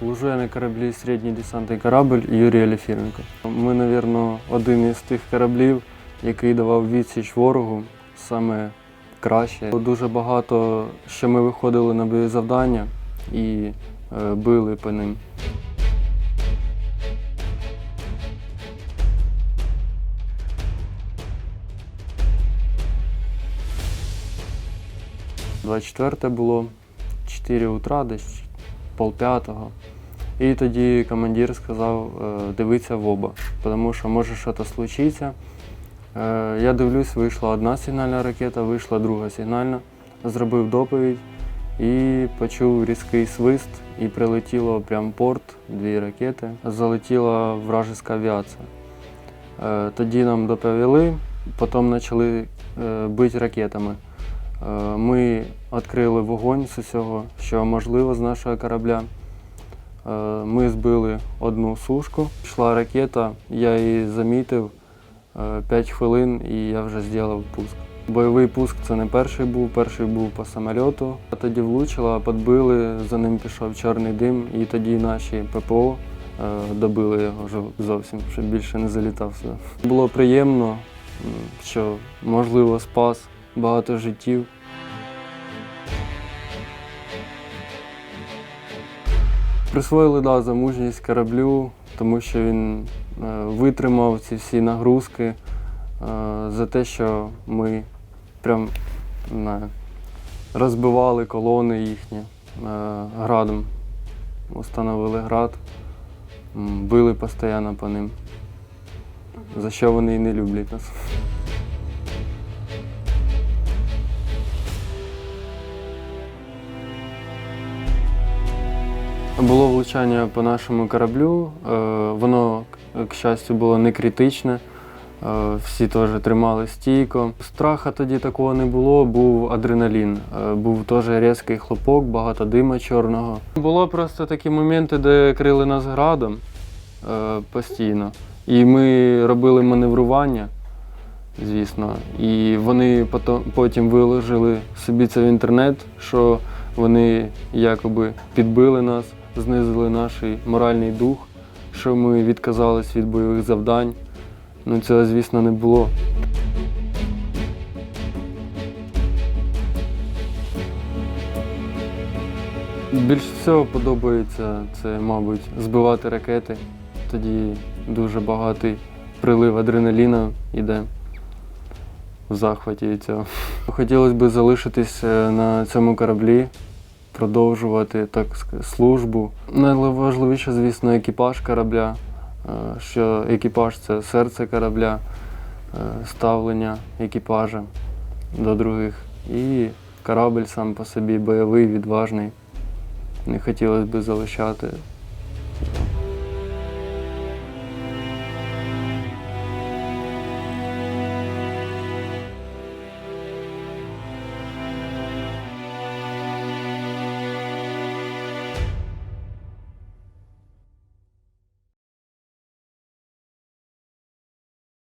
Служу я на кораблі середній десантний корабль Юрій Аліфіренко. Ми, мабуть, один із тих кораблів, який давав відсіч ворогу саме краще. Дуже багато, що ми виходили на боєзавдання і е, били по ним. – 24 було 4 утра, десь полп'ятого. І тоді командир сказав е, дивитися в оба, тому що може щось случитися. Е, Я дивлюсь, вийшла одна сигнальна ракета, вийшла друга сигнальна, зробив доповідь і почув різкий свист, і прилетіло прямо порт, дві ракети. Залетіла вражеська авіація. Е, Тоді нам доповіли, потім почали бити ракетами. Е, Ми відкрили вогонь з усього, що можливо з нашого корабля. Е, Ми збили одну сушку, йшла ракета, я її замітив 5 хвилин і я вже зробив пуск. Бойовий пуск це не перший був, перший був по самольоту. А Тоді влучила, підбили, за ним пішов чорний дим, і тоді наші ППО е, добили його вже зовсім, щоб більше не залітав сюди. Було приємно, що можливо спас багато життів. Присвоїли да, за мужність кораблю, тому що він е, витримав ці всі нагрузки, е, за те, що ми прям не розбивали колони їхні е, градом. Установили град, били постійно по ним, за що вони і не люблять нас. Було влучання по нашому кораблю. е, Воно, к- щастю, було не критичне. е, Всі теж тримали стійко. Страха тоді такого не було, був адреналін. е, Був теж різкий хлопок, багато дима чорного. Було просто такі моменти, де крили нас градом постійно. І ми робили маневрування, звісно. І вони потім виложили собі це в інтернет, що вони якоби підбили нас, знизили наш моральний дух, що ми відказались від бойових завдань. Ну, цього, звісно, не було. Більш всього подобається це, мабуть, збивати ракети. Тоді дуже багатий прилив адреналіну йде в захваті від цього. Хотілося б залишитись е, на цьому кораблі, продовжувати так службу. Найважливіше, звісно, екіпаж корабля, е, що екіпаж це серце корабля, е, ставлення екіпажа до других. І корабль сам по собі бойовий, відважний. Не хотілося б залишати